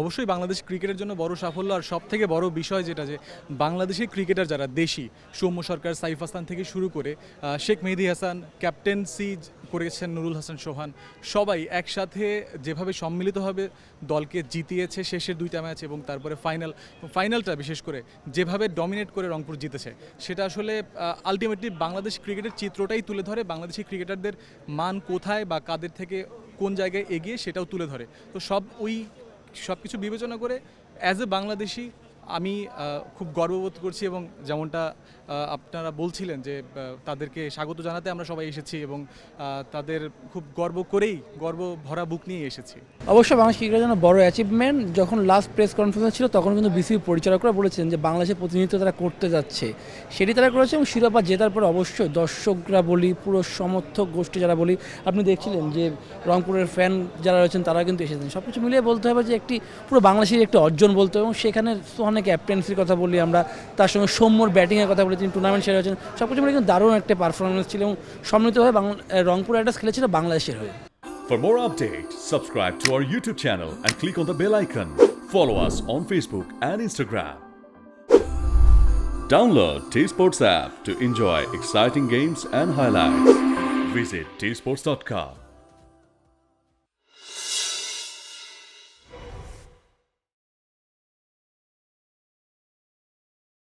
অবশ্যই বাংলাদেশ ক্রিকেটের জন্য বড় সাফল্য আর সব থেকে বড় বিষয় যেটা যে বাংলাদেশের ক্রিকেটার যারা দেশি, সৌম্য সরকার, সাইফ হাসান থেকে শুরু করে শেখ মেহেদি হাসান, ক্যাপ্টেন্সি করেছেন নুরুল হাসান সোহান, সবাই একসাথে যেভাবে সম্মিলিতভাবে দলকে জিতিয়েছে শেষের দুইটা ম্যাচ এবং তারপরে ফাইনাল, ফাইনালটা বিশেষ করে যেভাবে ডমিনেট করে রংপুর জিতেছে, সেটা আসলে আলটিমেটলি বাংলাদেশ ক্রিকেটের চিত্রটাই তুলে ধরে, বাংলাদেশি ক্রিকেটারদের মান কোথায় বা কাদের থেকে কোন জায়গায় এগিয়ে সেটাও তুলে ধরে। তো সব ওই সব কিছু বিবেচনা করে অ্যাজ এ বাংলাদেশি আমি খুব গর্ববোধ করছি এবং যেমনটা আপনারা বলছিলেন যে তাদেরকে স্বাগত জানাতে আমরা সবাই এসেছি এবং তাদের খুব গর্ব করেই, গর্ব ভরা বুক নিয়ে এসেছি। অবশ্য বাংলাদেশ ক্রিকেটের জন্য বড় অ্যাচিভমেন্ট যখন লাস্ট প্রেস কনফারেন্স ছিল, তখন কিন্তু বিসিবি পরিচালকরা বলেছেন যে, বাংলাদেশের প্রতিনিধিত্ব তারা করতে যাচ্ছে। সেটি তারা করেছে এবং শিরোপা জেতার পর অবশ্যই দর্শকরা বলি, পুরো সমর্থক গোষ্ঠী যারা বলি, আপনি দেখছিলেন যে, রংপুরের ফ্যান যারা রয়েছেন তারা কিন্তু এসেছেন। সব কিছু মিলিয়ে বলতে হবে যে, একটি পুরো বাংলাদেশের একটি অর্জন বলতে হবে এবং সেখানে সোহানের ক্যাপ্টেন্সির কথা বলি আমরা, তার সঙ্গে সৌম্যর ব্যাটিংয়ের কথা বলি তিনি টুর্নামেন্ট সেরে হয়েছেন সব কিছু কিন্তু দারুণ একটা পারফরমেন্স ছিল এবং সম্মিলিতভাবে রংপুর রাইডার্স খেলেছিল বাংলাদেশের হয়ে For more updates, subscribe to our YouTube channel and click on the bell icon. Follow us on Facebook and Instagram. Download T Sports app to enjoy exciting games and highlights. Visit tsports.com.